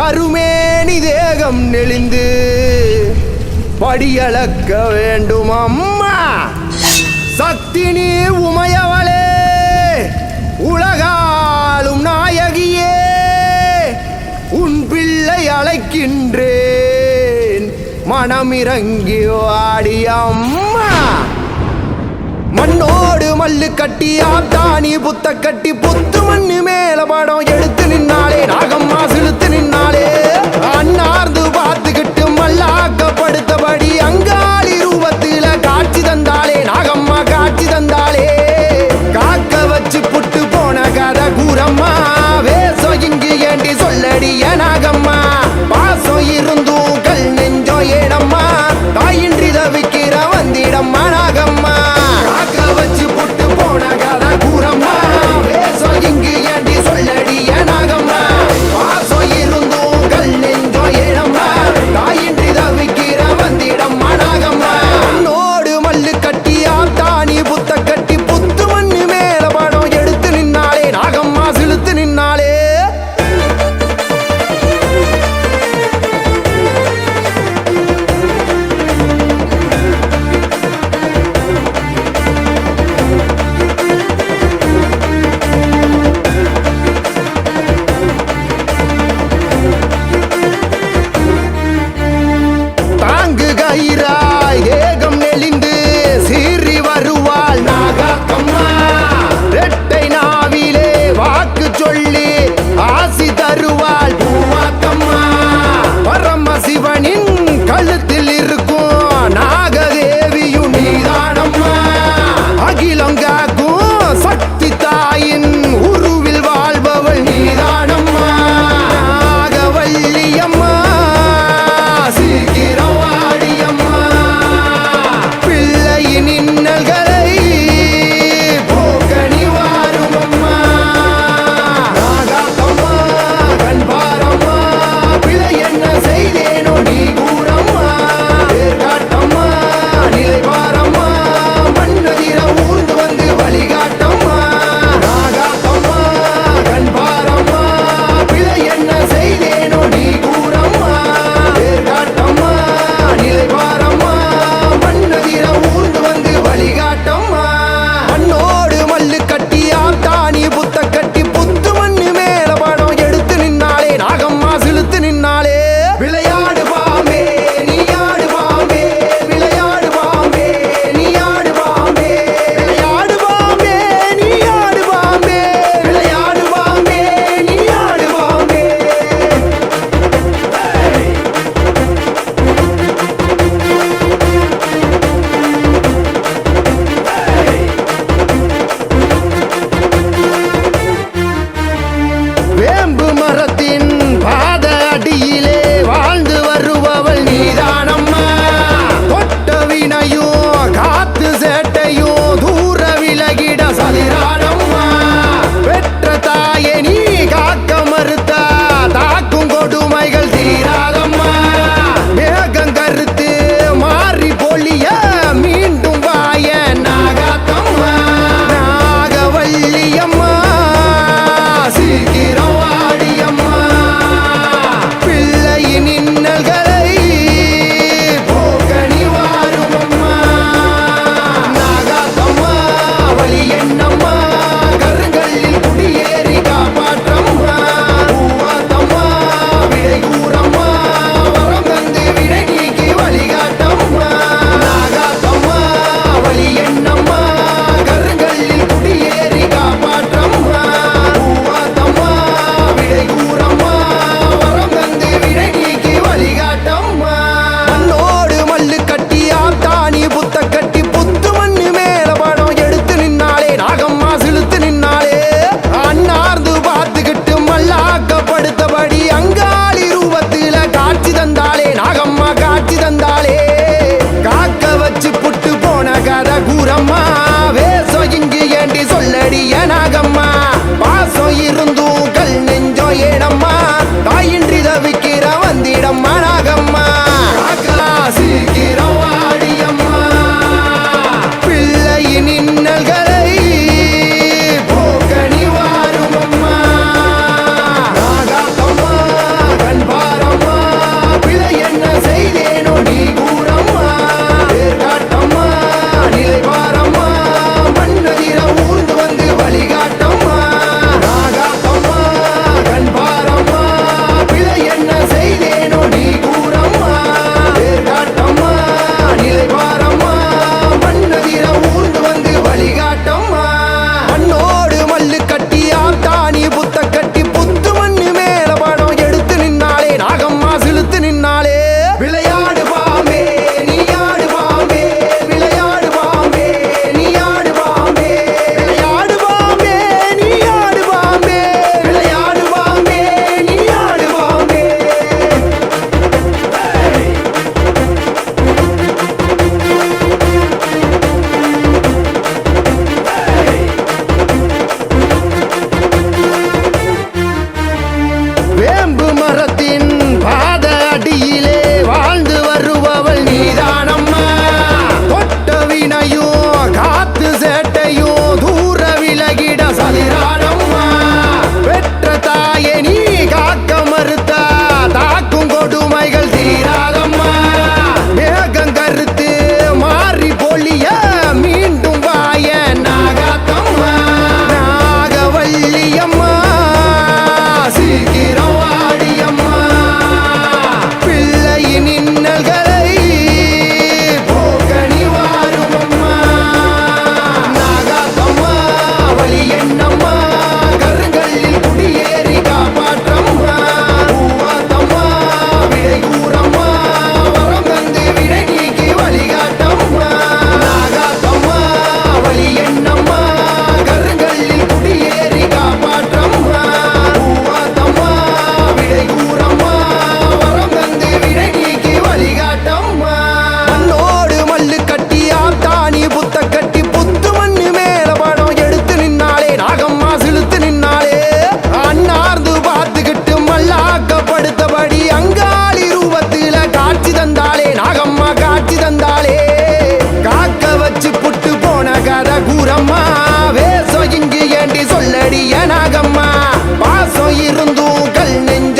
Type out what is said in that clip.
கருமேனி தேகம் நெளிந்து படியளக்க வேண்டும் அம்மா சக்தி நீ உமையவளே உலகாலும் நாயகியே உன் பிள்ளை அழைக்கின்றேன். மனமிறங்கி வாடி அம்மா மண்ணோடு மல்லு கட்டி ஆத்தானி புத்த கட்டி புத்து மண்ணு மேல படம் எடுத்து நின்னாலே நாகம்மா செலுத்து நின்னாலே அண்ணார்ந்து பார்த்துக்கிட்டு மல்லாக்க இருந்தும் கல் நெஞ்சோ